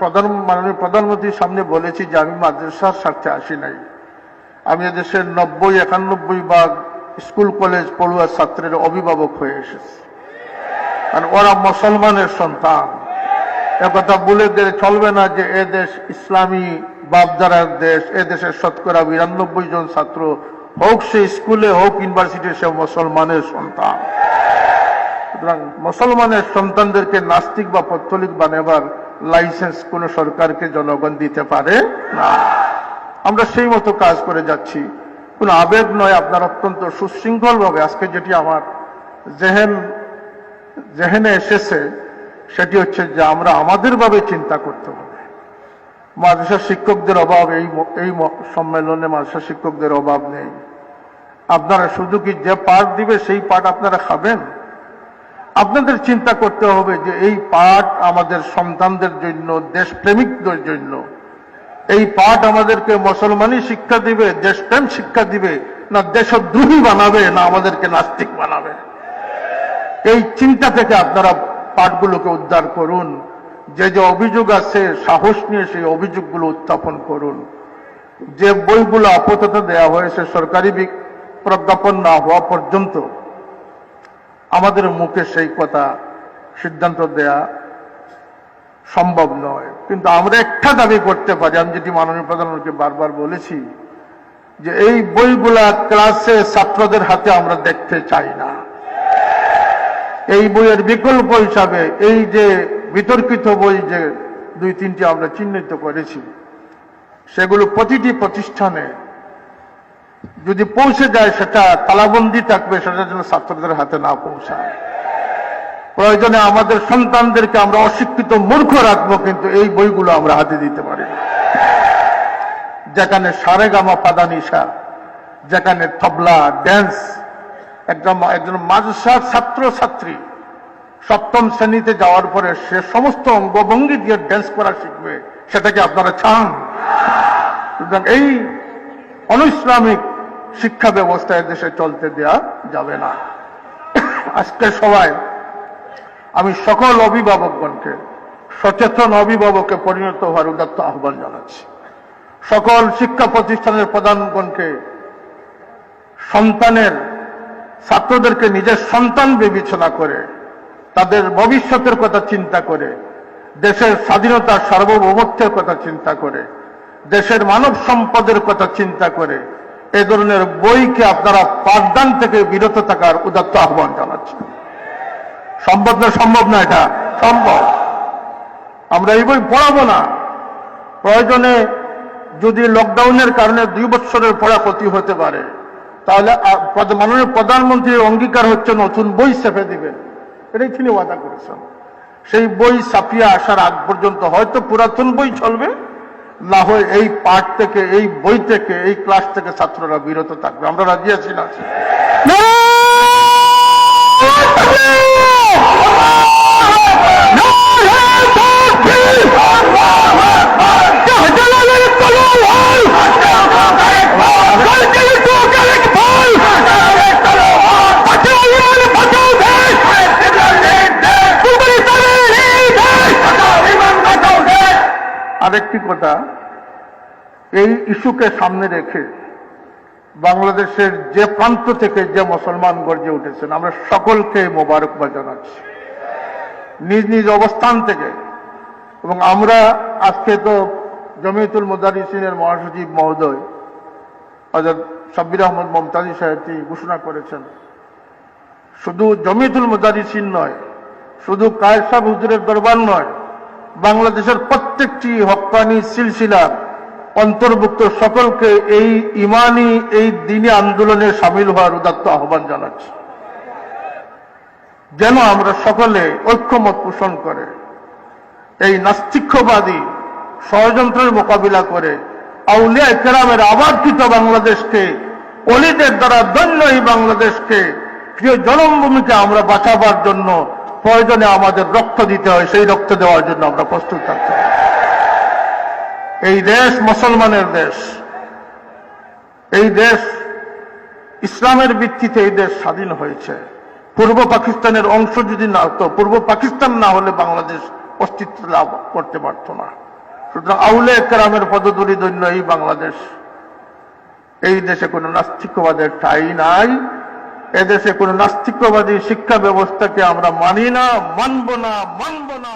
প্রধান মাননীয় প্রধানমন্ত্রীর সামনে বলেছি যে আমি মাদ্রাসার স্বার্থে আসি নাই। আমি দেশের নব্বই, একানব্বই ভাগ স্কুল, কলেজ পড়ুয়া ছাত্রের অভিভাবক হয়ে এসেছি। আর ওরা মুসলমানের সন্তান। একথা বলে দিলে চলবে না যে এ দেশ ইসলামী বাপদারার দেশ, এ দেশের শতকরা বিরানব্বই জন ছাত্র হোক সে স্কুলে হোক ইউনিভার্সিটি সে মুসলমানের সন্তান। সুতরাং মুসলমানের সন্তানদেরকে নাস্তিক বা পত্তলিক বানাবার লাইসেন্স কোন সরকারকে জনগণ দিতে পারে না। আমরা সেই মতো কাজ করে যাচ্ছি। কোন আবেগ নয়, আপনার অত্যন্ত সুশৃঙ্খল ভাবে আজকে যেটি আমার জেহেন জেহেনে এসেছে, সেটি হচ্ছে যে আমরা আমাদের ভাবে চিন্তা করতে হবে। মাদ্রাসা শিক্ষকদের অভাব, এই এই সম্মেলনে মাদ্রাসা শিক্ষকদের অভাব নেই। আপনারা শুধু কি যে পাঠ দিবে, সেই পাঠ আপনারা খাবেন? আপনাদের চিন্তা করতে হবে যে এই পাঠ আমাদের সন্তানদের জন্য, দেশপ্রেমিকদের জন্য। এই পাঠ আমাদেরকে মুসলমানই শিক্ষা দিবে, দেশপ্রেম শিক্ষা দিবে, না দেশদ্রোহী বানাবে, না আমাদেরকে নাস্তিক বানাবে। এই চিন্তা থেকে আপনারা পাঠগুলোকে উদ্ধার করুন। যে যে অভিযোগ আছে, সাহস নিয়ে সেই অভিযোগগুলো উত্থাপন করুন। যে বইগুলো আপাতত দেয়া হয়েছে সরকারি প্রজ্ঞাপন না হওয়া পর্যন্ত আমাদের মুখে সেই কথা সিদ্ধান্ত দেয়া সম্ভব নয়। কিন্তু আমরা একটা দাবি করতে পারি, আমি যেটি মাননীয় প্রধানমন্ত্রীকে বারবার বলেছি, যে এই বইগুলা ক্লাসে ছাত্রদের হাতে আমরা দেখতে চাই না। এই বইয়ের বিকল্প হিসাবে এই যে বিতর্কিত বই যে দুই তিনটি আমরা চিহ্নিত করেছি, সেগুলো প্রতিটি প্রতিষ্ঠানে যদি পৌঁছে যায়, সেটা তালাবন্দি থাকবে, সেটা যেন ছাত্রদের হাতে না পৌঁছায় প্রয়োজনে আমাদের সন্তানদেরকে আমরা অশিক্ষিত মূর্খ রাখব, কিন্তু এই বইগুলো আমরা হাতে দিতে পারি। যেখানে সারেগামা পাদানিসা, যেখানে তবলা, ড্যান্স, একজন একজন মাদ্রাসার ছাত্র ছাত্রী সপ্তম শ্রেণীতে যাওয়ার পরে সে সমস্ত অঙ্গভঙ্গি দিয়ে ড্যান্স করা শিখবে সেটাকে আপনারা চান এই অনইসলামিক শিক্ষা ব্যবস্থা দেশে চলতে দেয়া যাবে না। আজকে সবাই, আমি সকল অভিভাবকগণকে, সচেতন অভিভাবকে পরিণত হওয়ার উদাত্ত আহ্বান জানাচ্ছি। সকল শিক্ষা প্রতিষ্ঠানের প্রধানগণকে, সন্তানের, ছাত্রদেরকে নিজের সন্তান বিবেচনা করে, তাদের ভবিষ্যতের কথা চিন্তা করে, দেশের স্বাধীনতা সার্বভৌমত্বের কথা চিন্তা করে, দেশের মানব সম্পদের কথা চিন্তা করে এ ধরনের বইকে আপনারা পাঠদান থেকে বিরত থাকার উদাত্ত আহ্বান জানাচ্ছি। সম্ভব না সম্ভব না এটা? সম্ভব। আমরা এই বই পড়াবো না। প্রয়োজনে যদি লকডাউনের কারণে দুই বছরের পড়া ক্ষতি হতে পারে, তাহলে মাননীয় প্রধানমন্ত্রীর অঙ্গীকার হচ্ছে নতুন বই চেপে দিবেন। এটাই তিনি ওয়াদা করেছেন। সেই বই ছাপিয়ে আসার আগ পর্যন্ত হয়তো পুরাতন বই চলবে না হয় এই পাঠ থেকে, এই বই থেকে, এই ক্লাস থেকে ছাত্ররা বিরত থাকবে। আমরা রাজি আছি না? আরেকটি কথা, এই ইস্যুকে সামনে রেখে বাংলাদেশের যে প্রান্ত থেকে যে মুসলমান গর্জে উঠেছেন, আমরা সকলকে মোবারকবাদ জানাচ্ছি। নিজ নিজ অবস্থান থেকে, এবং আমরা আজকে তো জমিয়তুল মুদারিসিনের মহাসচিব মহোদয় হজরত সাব্বির আহমদ মমতাজি সাহেব তিনি ঘোষণা করেছেন, শুধু জমিয়তুল মুদারিসিন নয়, শুধু কায়ের সাহেব হুজুরের দরবার নয় বাংলাদেশের প্রত্যেকটি হক্কানি সিলসিলার অন্তর্ভুক্ত সকলকে এই ইমানি, এই দিনী আন্দোলনে সামিল হওয়ার উদাত্ত আহ্বান জানাচ্ছি। যেন আমরা সকলে ঐক্যমত পোষণ করে, এই নাস্তিক্যবাদী ষড়যন্ত্রের মোকাবিলা করে আউলিয়া কেরামের আবারকৃত বাংলাদেশকে, অলিদের দ্বারা দন্য এই বাংলাদেশকে, প্রিয় জন্মভূমিকে আমরা বাঁচাবার জন্য প্রয়োজনে আমাদের রক্ত দিতে হয়, সেই রক্ত দেওয়ার জন্য আমরা প্রস্তুত থাকতে এই দেশ মুসলমানের দেশ। এই দেশ, ইসলামের ভিত্তিতে এই দেশ স্বাধীন হয়েছে। পূর্ব পাকিস্তানের অংশ যদি না হতো পূর্ব পাকিস্তান না হলে বাংলাদেশ অস্তিত্ব লাভ করতে পারত না। সুতরাং আউলে একরামের পদধূলি দৈন্য এই বাংলাদেশ। এই দেশে কোনো নাস্তিকবাদের ঠাই নাই। এদেশে কোনো নাস্তিকবাদী শিক্ষা ব্যবস্থাকে আমরা মানি না মানব না মানব না।